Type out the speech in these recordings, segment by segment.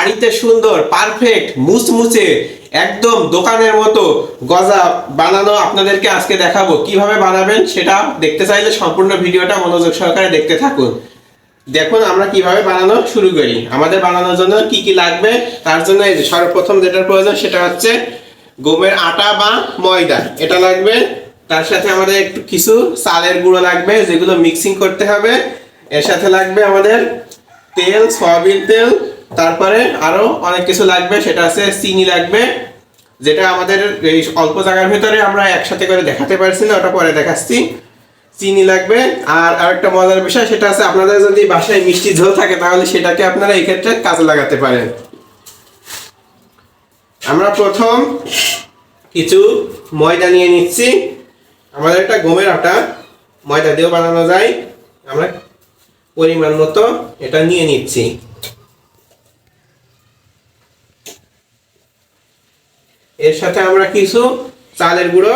বাড়িতে সুন্দর পারফেক্ট মুচমুচে, একদম দোকানের মতো গজা বানানো আপনাদেরকে আজকে দেখাবো। কীভাবে বানাবেন সেটা দেখতে চাইলে সম্পূর্ণ ভিডিওটা মনোযোগ সহকারে দেখতে থাকুন। দেখুন আমরা কীভাবে বানানো শুরু করি। আমাদের বানানোর জন্য কি কি লাগবে? তার জন্য এই যে সর্বপ্রথম যেটার প্রয়োজন সেটা হচ্ছে গমের আটা বা ময়দা। এটা লাগবে। তার সাথে আমাদের একটু কিছু চালের গুঁড়ো লাগবে, যেগুলো মিক্সিং করতে হবে। এর সাথে লাগবে আমাদের তেল, সয়াবিন তেল তারপরে আরও অনেক কিছু লাগবে, সেটা আছে চিনি লাগবে, যেটা আমাদের এই অল্প জায়গার ভিতরে আমরা একসাথে করে দেখাতে পারছি না, ওটা পরে দেখাচ্ছি। চিনি লাগবে, আর আরেকটা মজার বিষয়, সেটা আছে আপনাদের যদি বাসায় মিষ্টি ঝোল থাকে, তাহলে সেটাকে আপনারা এই ক্ষেত্রে কাজে লাগাতে পারেন। আমরা প্রথম কিছু ময়দা নিয়ে নিচ্ছি। আমাদের একটা গমের আটা, ময়দা দিয়েও বানানো যায়। আমরা পরিমাণ মতো এটা নিয়ে নিচ্ছি। এর সাথে আমরা কিছু চালের গুঁড়ো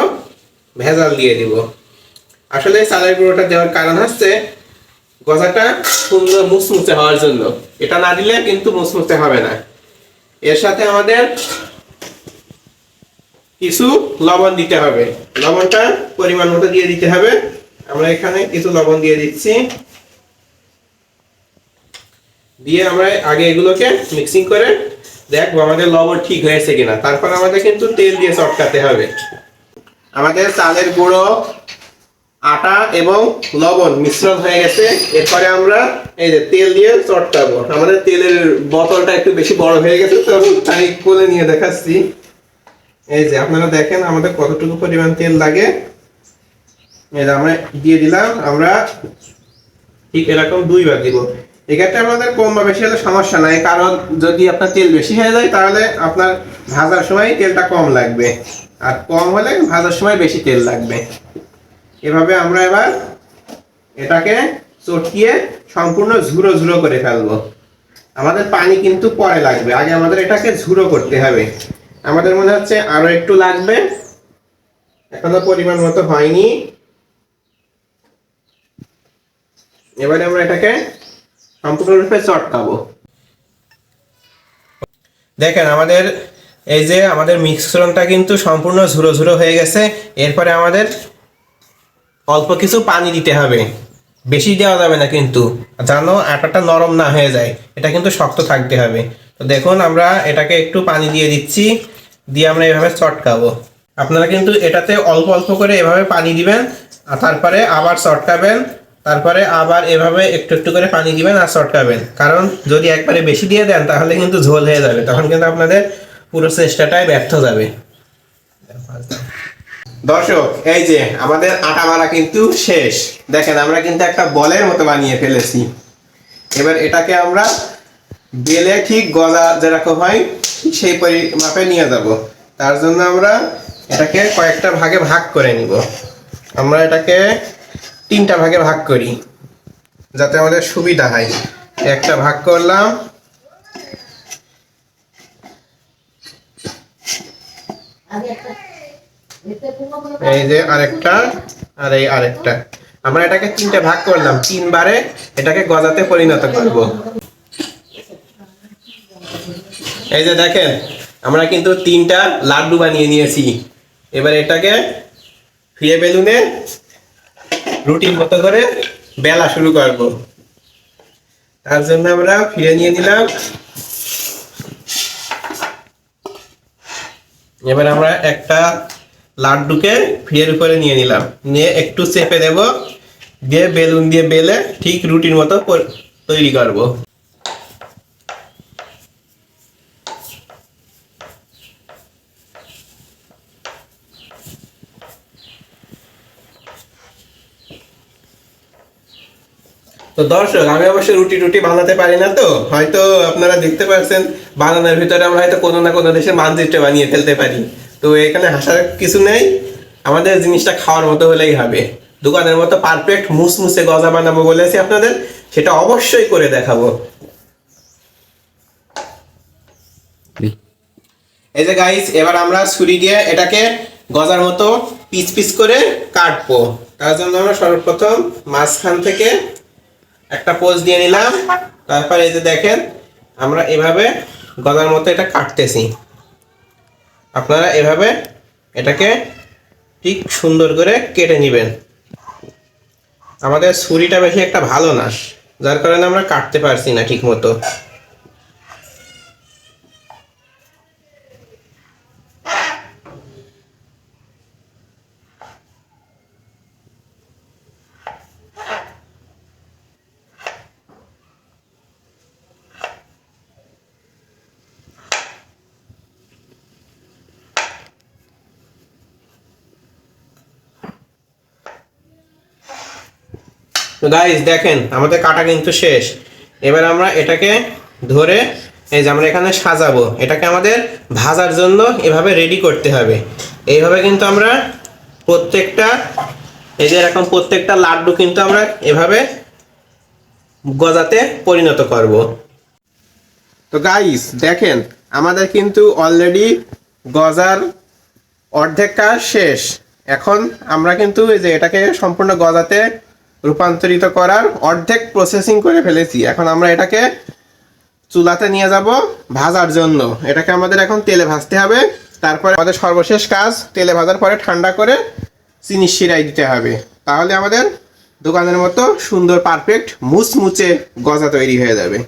ভেজাল দিয়ে দিব। আসলে চালের গুঁড়োটা দেওয়ার কারণ হচ্ছে গজাটা সুন্দর মুচমুচে হওয়ার জন্য। এটা না দিলে কিন্তু মুচমুচে হবে না। এর সাথে আমাদের কিছু লবণ দিতে হবে। লবণটা পরিমাণ মতো দিয়ে দিতে হবে। আমরা এখানে কিছু লবণ দিয়ে দিচ্ছি। দিয়ে আমরা আগে এগুলোকে মিক্সিং করে দেখব আমাদের লবণ ঠিক হয়েছে কিনা। তারপর আমাদের কিন্তু তেল দিয়ে চটকাতে হবে। আমাদের চালের গুঁড়ো, আটা এবং লবণ মিশ্রণ হয়ে গেছে। এরপরে আমরা এই যে তেল দিয়ে চটকাবো। আমাদের তেলের বোতলটা একটু বেশি বড় হয়ে গেছে তো, তাই কোলে নিয়ে দেখাচ্ছি। এই যে আপনারা দেখেন আমাদের কতটুকু পরিমাণ তেল লাগে। এই যে আমরা দিয়ে দিলাম, আমরা ঠিক এরকম দুইবার দিব। এক্ষেত্রে আমাদের কম বা বেশি হলে সমস্যা নাই, কারণ যদি আপনার তেল বেশি হয়ে যায় তাহলে আপনার ভাজার সময় তেলটা কম লাগবে। আর কম হলে ভাজার সময় বেশি তেল লাগবে। এভাবে আমরা এবার এটাকে চটকিয়ে সম্পূর্ণ ঝুরো ঝুরো করে ফেলব। আমাদের পানি কিন্তু পরে লাগবে। আগে আমাদের এটাকে ঝুরো করতে হবে। আমাদের মনে হচ্ছে আরও একটু লাগবে। এখনও পরিমাণ মতো হয়নি। এবারে আমরা এটাকে সম্পূর্ণরূপে চটকাবো। দেখেন, আমাদের এই যে আমাদের মিশ্রণটা কিন্তু সম্পূর্ণ ঝুরো ঝুরো হয়ে গেছে। এরপরে আমাদের অল্প কিছু পানি দিতে হবে। বেশি দেওয়া যাবে না কিন্তু। জানো আটাটা নরম না হয়ে যায়। এটা কিন্তু শক্ত থাকতে হবে। তো দেখুন, আমরা এটাকে একটু পানি দিয়ে দিচ্ছি। দিয়ে আমরা এভাবে চটকাবো। আপনারা কিন্তু এটাতে অল্প অল্প করে এভাবে পানি দিবেন। আর তারপরে আবার চটকাবেন। তারপরে আবার এভাবে একটু একটু করে পানি দিবেন আর চটকাবেন কারণ যদি একবারে বেশি দিয়ে দেন, তাহলে কিন্তু ঝোল হয়ে যাবে। তখন কিন্তু আপনাদের পুরো চেষ্টাটাই ব্যর্থ যাবে। দর্শক, এই যে আমাদের আটা মারা কিন্তু শেষ। দেখেন, আমরা কিন্তু একটা বলের মতো বানিয়ে ফেলেছি। এবার এটাকে আমরা বেলে ঠিক গলা যেরকম হয় সেই পরিমাপে নিয়ে যাব। তার জন্য আমরা এটাকে কয়েকটা ভাগে ভাগ করে নিব। আমরা এটাকে তিনটা ভাগে ভাগ করি, যাতে আমাদের সুবিধা হয়। একটা ভাগ করলাম। এই যে আরেকটা, আর এই আরেকটা। আমরা এটাকে তিনটে ভাগ করলাম। তিনবারে এটাকে গজাতে পরিণত করব। এই যে দেখেন, আমরা কিন্তু তিনটা লাড্ডু বানিয়ে নিয়েছি। এবার এটাকে ফিরে বেলুনে রুটির মতো করে বেলা শুরু করব। তার জন্য আমরা ফিরে নিয়ে নিলাম। এবার আমরা একটা লাড্ডুকে ফিরের উপরে নিয়ে নিলাম। নিয়ে একটু চেপে দেব। দিয়ে বেলুন দিয়ে বেলে ঠিক রুটির মতো তৈরি করব। তো দর্শক আমি অবশ্য রুটি টুটি বানাতে পারি না তো। হয়তো আপনারা দেখতে পাচ্ছেন বানানোর ভিতরে আমরা হয়তো কোনো না কোনো দেশে মানচিত্র বানিয়ে ফেলতে পারি। তো এখানে হাসার কিছু নেই আমাদের জিনিসটা খাওয়ার মতো হলেই হবে। দোকানের মতো পারফেক্ট মুসমুসে গজা বানাবো বলেছি আপনাদের সেটা অবশ্যই করে দেখাবো। এই। যে গাইস এবার আমরা ছুরি দিয়ে এটাকে গজার মতো পিস পিস করে কাটবো। তার জন্য আমরা সর্বপ্রথম মাঝখান থেকে একটা পোজ দিয়ে নিলাম। তারপর এই যে দেখেন, আমরা এভাবে গলার মতো এটা কাটতেছি। আপনারা এভাবে এটাকে ঠিক সুন্দর করে কেটে নেবেন। আমাদের ছুরিটা বেশি একটা ভালো না, যার কারণে আমরা কাটতে পারছি না ঠিক মতো তো গাইস দেখেন, আমাদের কাটা কিন্তু শেষ। এবার আমরা এটাকে ধরে, এই যে আমরা এখানে সাজাবো। এটাকে আমাদের ভাজার জন্য এভাবে রেডি করতে হবে। এইভাবে কিন্তু আমরা প্রত্যেকটা, এই যে এরকম প্রত্যেকটা লাড্ডু কিন্তু আমরা এভাবে গজাতে পরিণত করব। তো গাইস দেখেন, আমাদের কিন্তু অলরেডি গজার অর্ধেক কাজ শেষ। এখন আমরা কিন্তু এই যে এটাকে সম্পূর্ণ গজাতে রূপান্তরিত করার অর্ধেক প্রসেসিং করে ফেলেছি। এখন আমরা এটাকে চুলাতে নিয়ে যাব ভাজার জন্য। এটাকে আমাদের এখন তেলে ভাজতে হবে। তারপরে আমাদের সর্বশেষ কাজ, তেলে ভাজার পরে ঠান্ডা করে চিনি শিরাই দিতে হবে। তাহলে আমাদের দোকানের মতো সুন্দর পারফেক্ট মুচমুচে গজা তৈরি হয়ে যাবে।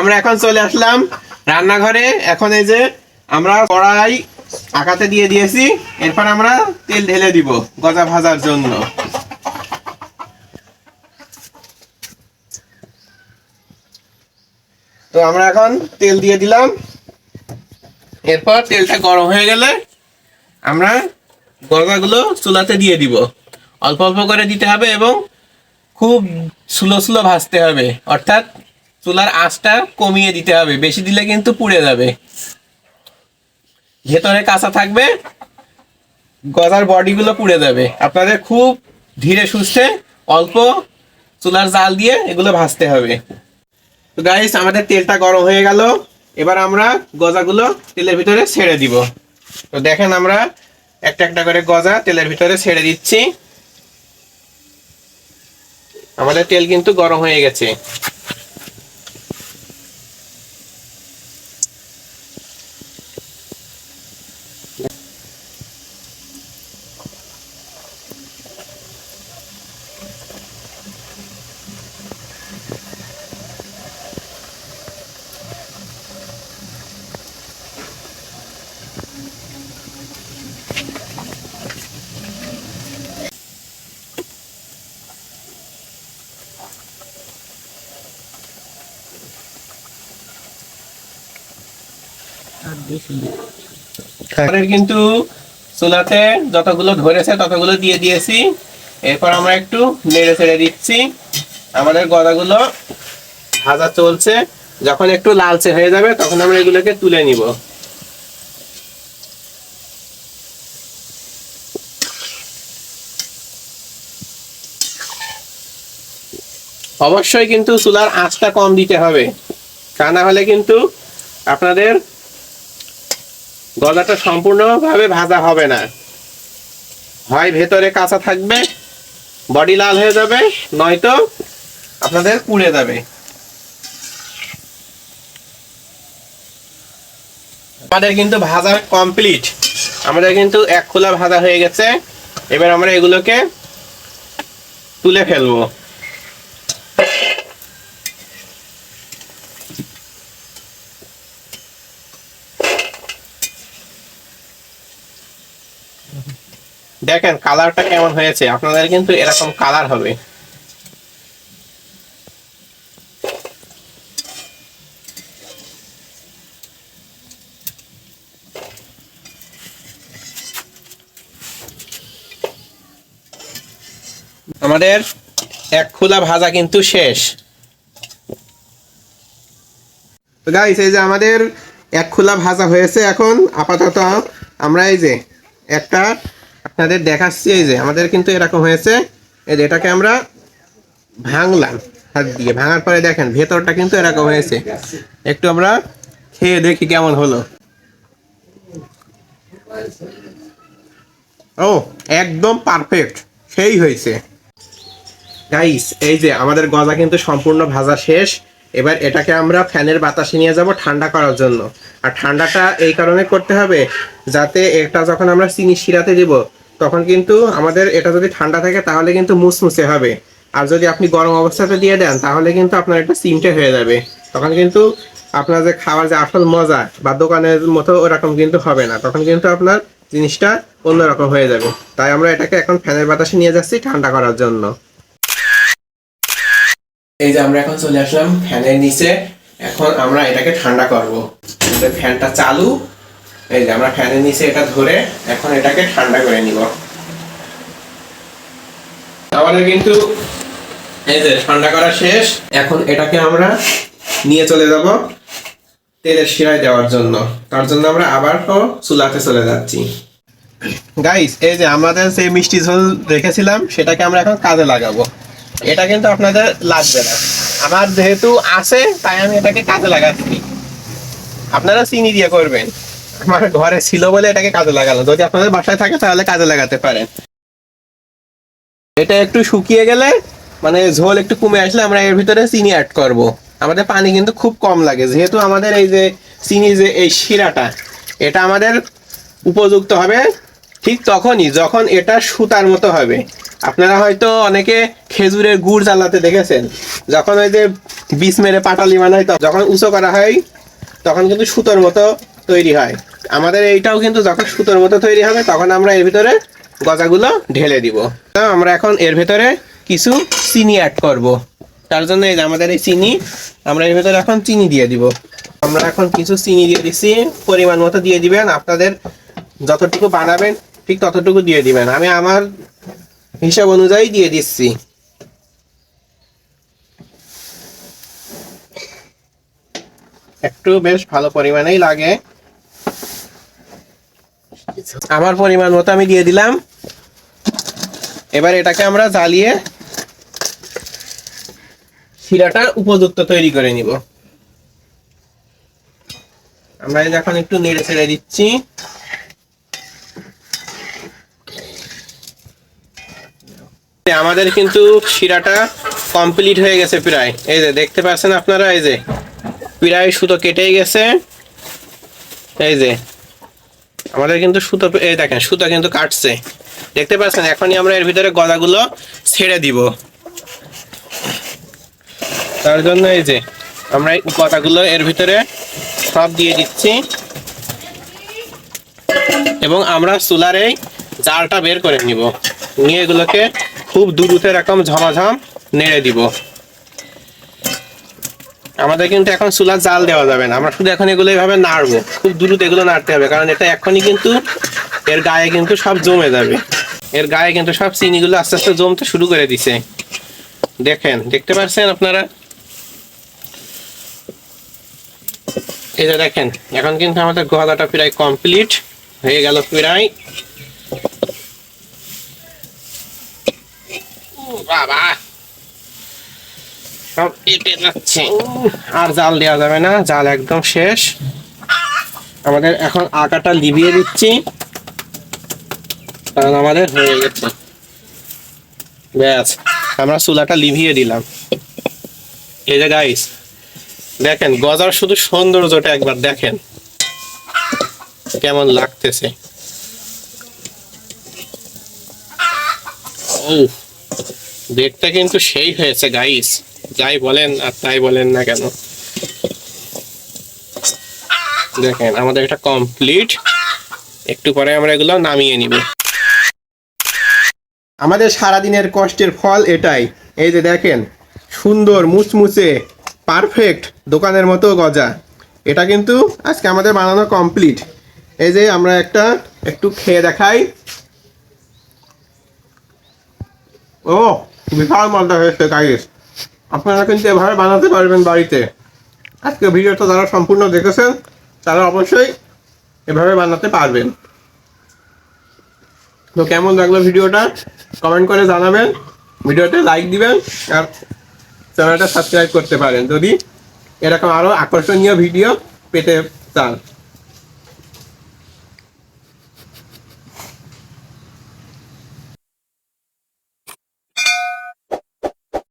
আমরা এখন চলে আসলাম রান্নাঘরে। এখন এই যে আমরা কড়াই আকাতে দিয়ে দিয়েছি, এরপর আমরা তেল ঢেলে দিব গজা ভাজার জন্য। তো আমরা এখন তেল দিয়ে দিলাম। এরপর তেলটা গরম হয়ে গেলে আমরা গজাগুলো চুলাতে দিয়ে দিব। অল্প অল্প করে দিতে হবে এবং খুব স্লো স্লো ভাজতে হবে। অর্থাৎ চুলার আঁচটা কমিয়ে দিতে হবে, বেশি দিলে কিন্তু পুড়ে যাবে। ভেতরে কাঁচা থাকবে, গজার বডিগুলো পুড়ে যাবে। আপনাদের খুব ধীরে সুস্থে অল্প চুলার জাল দিয়ে এগুলো ভাজতে হবে। তো গাইস আমাদের তেলটা গরম হয়ে গেল। এবার আমরা গজাগুলো তেলের ভিতরে ছেড়ে দিব। তো দেখেন আমরা একটা একটা করে গজা তেলের ভিতরে ছেড়ে দিচ্ছি। আমাদের তেল কিন্তু গরম হয়ে গেছে। কিন্তু চুলাতে যতগুলো ধরেছে ততগুলো দিয়ে দিয়েছি। এরপর আমরা একটু নেড়ে দিচ্ছি। আমাদের গদাগুলো ভাজা চলছে। যখন একটু লালচে হয়ে যাবে তখন আমরা এগুলোকে তুলে নিব। অবশ্যই কিন্তু চুলার আঁচটা কম দিতে হবে। তা না হলে কিন্তু আপনাদের গলাটা সম্পূর্ণভাবে ভাজা হবে না। হয় ভেতরে কাঁচা থাকবে, বডি লাল হয়ে যাবে, নয়তো আপনাদের পুড়ে যাবে। আমাদের কিন্তু ভাজা কমপ্লিট আমাদের কিন্তু এক খোলা ভাজা হয়ে গেছে। এবার আমরা এগুলোকে তুলে ফেলব। দেখেন কালারটা কেমন হয়েছে? আপনাদের কিন্তু এরকম কালার হবে। আমাদের এক খোলা ভাজা কিন্তু শেষ। তো গাইস এই যে আমাদের এক খোলা ভাজা হয়েছে এখন, আপাতত আমরা এই যে একটা আপনাদের দেখাচ্ছি, এই যে আমাদের কিন্তু এরকম হয়েছে। এই যে এটাকে আমরা ভাঙলাম, হাত দিয়ে। ভাঙার পরে দেখেন, ভেতরটা কিন্তু এরকম হয়েছে। একটু আমরা খেয়ে দেখি কেমন হলো। ও, একদম পারফেক্ট। সেই হয়েছে। গাইস এই যে আমাদের গজা কিন্তু সম্পূর্ণ ভাজা শেষ। এবার এটাকে আমরা ফ্যানের বাতাসে নিয়ে যাব ঠান্ডা করার জন্য। আর ঠান্ডাটা এই কারণে করতে হবে যাতে এটা যখন আমরা চিনি শিরাতে দিব তখন কিন্তু আমাদের এটা যদি ঠান্ডা থাকে তাহলে কিন্তু মুসমুসে হবে। আর যদি আপনি গরম অবস্থাতে দিয়ে দেন, তাহলে কিন্তু আপনার এটা চিমটে হয়ে যাবে। তখন কিন্তু আপনার যে খাওয়ার যে আসল মজা বা দোকানের মতো ওরকম কিন্তু হবে না। তখন কিন্তু আপনার জিনিসটা অন্যরকম হয়ে যাবে। তাই আমরা এটাকে এখন ফ্যানের বাতাসে নিয়ে যাচ্ছি ঠান্ডা করার জন্য। এই যে আমরা এখন চলে আসলাম ফ্যানের নিচে। এখন আমরা এটাকে ঠান্ডা করব। ফ্যানটা চালু। এই যে আমরা ফ্যানের নিচে এটা ধরে এখন এটাকে ঠান্ডা করে নিব। আমাদের কিন্তু এই যে ঠান্ডা করা শেষ, এখন এটাকে আমরা নিয়ে চলে যাব তেলের শিরায় দেওয়ার জন্য। তার জন্য আমরা আবার চুলাতে চলে যাচ্ছি। গাইস এই যে আমাদের যে মিষ্টি ঝোল রেখেছিলাম, সেটাকে আমরা এখন কাজে লাগাবো। এটা কিন্তু আপনাদের লাগবে না। আমার যেহেতু আছে, তাই আমি এটাকে কাজে লাগাচ্ছি। আপনারা চিনি দিয়ে করবেন। ঘরে ছিল বলে এটাকে কাজে লাগালো। যদি আপনাদের বাসায় থাকে, তাহলে কাজে লাগাতে পারেন। এটা একটু শুকিয়ে গেলে মানে ঝোল একটু কমে আসলে আমরা এর ভিতরে চিনি অ্যাড করব। আমাদের পানি কিন্তু খুব কম লাগে। যেহেতু আমাদের এই যে চিনি যে এই শিরাটা, এটা আমাদের উপযুক্ত হবে ঠিক তখনই, যখন এটা সুতার মতো হবে। আপনারা হয়তো অনেকে খেজুরের গুড় জ্বালাতে দেখেছেন। যখন ওই যে বিষ মেরে পাটালি বানায় যখন উঁচু করা হয়, তখন কিন্তু সুতোর মতো তৈরি হয়। আমাদের এইটাও কিন্তু যখন সুতোর মতো তৈরি হবে, তখন আমরা এর ভিতরে গজাগুলো ঢেলে দিব। তো আমরা এখন এর ভিতরে কিছু চিনি অ্যাড করব। তার জন্য এই যে আমাদের এই চিনি, আমরা এর ভিতরে এখন চিনি দিয়ে দিব। আমরা এখন কিছু চিনি দিয়ে দিচ্ছি পরিমাণ মতো দিয়ে দিবেন, আপনাদের যতটুকু বানাবেন, ঠিক ততটুকু দিয়ে দিবেন। আমি আমার হিসাব অনুযায়ী দিয়ে দিচ্ছি। একটু বেশ ভালো পরিমাণেই লাগে। আমার পরিমাণ মতো আমি দিয়ে দিলাম। এবার এটাকে আমরা জ্বালিয়ে শিরাটা উপযুক্ত তৈরি করে নিব। আমরা এখন একটু নেড়ে ছেড়ে দিচ্ছি। আমাদের কিন্তু শিরাটা কমপ্লিট হয়ে গেছে প্রায়। এই যে দেখতে পাচ্ছেন আপনারা, এই যে প্রায় সুতো কেটেই গেছে। এই যে আমাদের কিন্তু সুতো, এই দেখেন, সুতো কিন্তু কাটছে। দেখতে পাচ্ছেন, এখনই আমরা এর ভিতরে গদাগুলো ছেড়ে দিব। তার জন্য এই যে, আমরা এই গদাগুলো এর ভিতরে সব দিয়ে দিচ্ছি। এবং আমরা চুলার এই জালটা বের করে নিব। নিয়ে এগুলোকে খুব দ্রুত এরকম ঝমাঝম নেড়ে দিব। আমাদের কিন্তু এখন চুলার জাল দেওয়া যাবে না। আমরা শুধু এখন এগুলো এইভাবে নাড়বো। খুব দ্রুত এগুলো নাড়তে হবে, কারণ এটা এখনই কিন্তু এর গায়ে কিন্তু সব জমে যাবে। এর গায়ে কিন্তু সব চিনিগুলো আস্তে আস্তে জমতে শুরু করে দিছে। দেখেন, দেখতে পাচ্ছেন আপনারা? এই যে দেখেন, এখন কিন্তু আমাদের গদাটা প্রায় কমপ্লিট হয়ে গেল প্রায়। বাবা! সব এটে যাচ্ছে। আর জাল দেওয়া যাবে না জাল একদম শেষ। আমাদের এখন আটাটা লিভিয়ে দিচ্ছি। কারণ আমাদের হয়ে গেছে। ব্যাস আমরা চুলাটা লিভিয়ে দিলাম। এই যে গাইস দেখেন গজার শুধু সৌন্দর্যটা একবার দেখেন। কেমন লাগতেছে। ও দেখতে কিন্তু সেই হয়েছে গাইস যাই বলেন আর তাই বলেন না কেন। দেখেন, আমাদের এটা কমপ্লিট একটু পরে আমরা এগুলো নামিয়ে নিব। আমাদের সারাদিনের কষ্টের ফল এটাই। এই যে দেখেন, সুন্দর, মুচমুচে পারফেক্ট দোকানের মতো গজা। এটা কিন্তু আজকে আমাদের বানানো কমপ্লিট এই যে আমরা একটা একটু খেয়ে দেখাই। ও! বিশাল মজা হয়েছে গাইস আপনারা কিন্তু এভাবে বানাতে পারবেন বাড়িতে। আজকে ভিডিওটা যারা সম্পূর্ণ দেখেছেন, তারা অবশ্যই এভাবে বানাতে পারবেন। তো কেমন লাগল ভিডিওটা? কমেন্ট করে জানাবেন। ভিডিওতে লাইক দিবেন আর চ্যানেলটা সাবস্ক্রাইব করতে পারেন। যদি এরকম আরও আকর্ষণীয় ভিডিও পেতে চান।